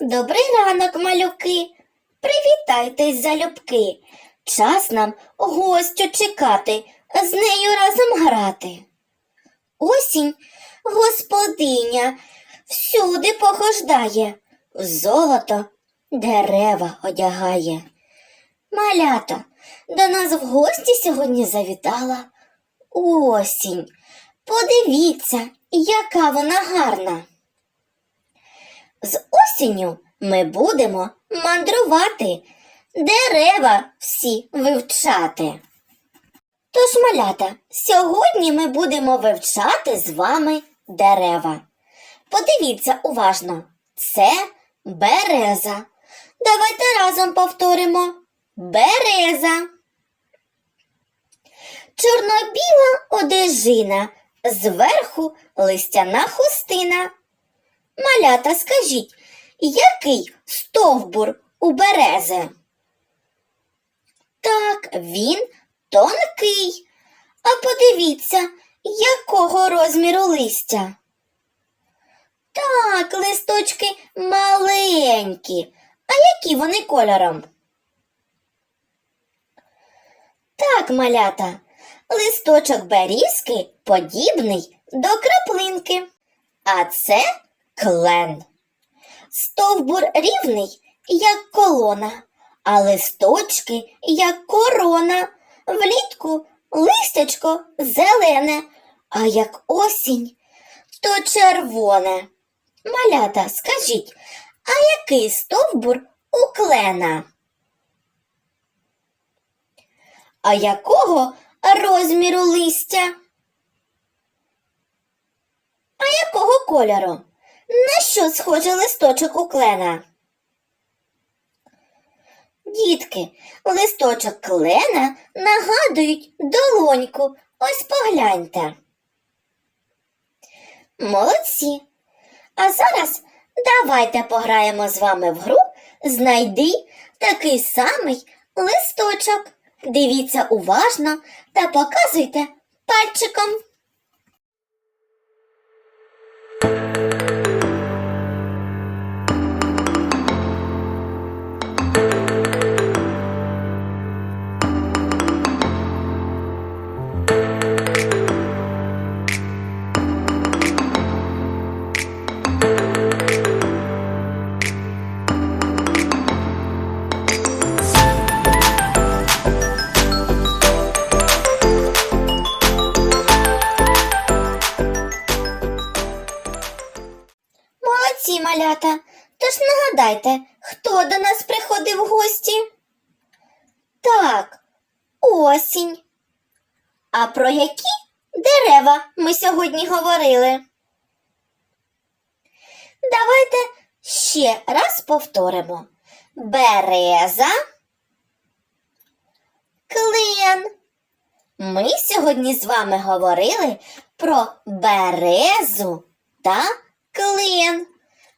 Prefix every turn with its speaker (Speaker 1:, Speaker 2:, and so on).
Speaker 1: Добрий ранок, малюки. Привітайтесь, залюбки. Час нам гостю чекати, з нею разом грати. Осінь господиня всюди похождає, в золото дерева одягає. Малята, до нас в гості сьогодні завітала осінь. Подивіться, яка вона гарна. Осінню ми будемо мандрувати, дерева всі вивчати. Тож, малята, сьогодні ми будемо вивчати з вами дерева. Подивіться уважно, це береза. Давайте разом повторимо береза. Чорно-біла одежина, зверху листяна хустина. Малята, скажіть, який стовбур у берези? Так, він тонкий. А подивіться, якого розміру листя. Так, листочки маленькі. А які вони кольором? Так, малята, листочок берізки подібний до краплинки. А це клен. Стовбур рівний, як колона, а листочки, як корона. Влітку листячко зелене, а як осінь, то червоне. Малята, скажіть, а який стовбур у клена? А якого розміру листя? А якого кольору? На що схожий листочок у клена? Дітки, листочок клена нагадують долоньку. Ось погляньте. Молодці. А зараз давайте пограємо з вами в гру Знайди такий самий листочок. Дивіться уважно та показуйте пальчиком. Малята. Тож нагадайте, хто до нас приходив в гості? Так, осінь. А про які дерева ми сьогодні говорили? Давайте ще раз повторимо. Береза, клен. Ми сьогодні з вами говорили про березу та клен.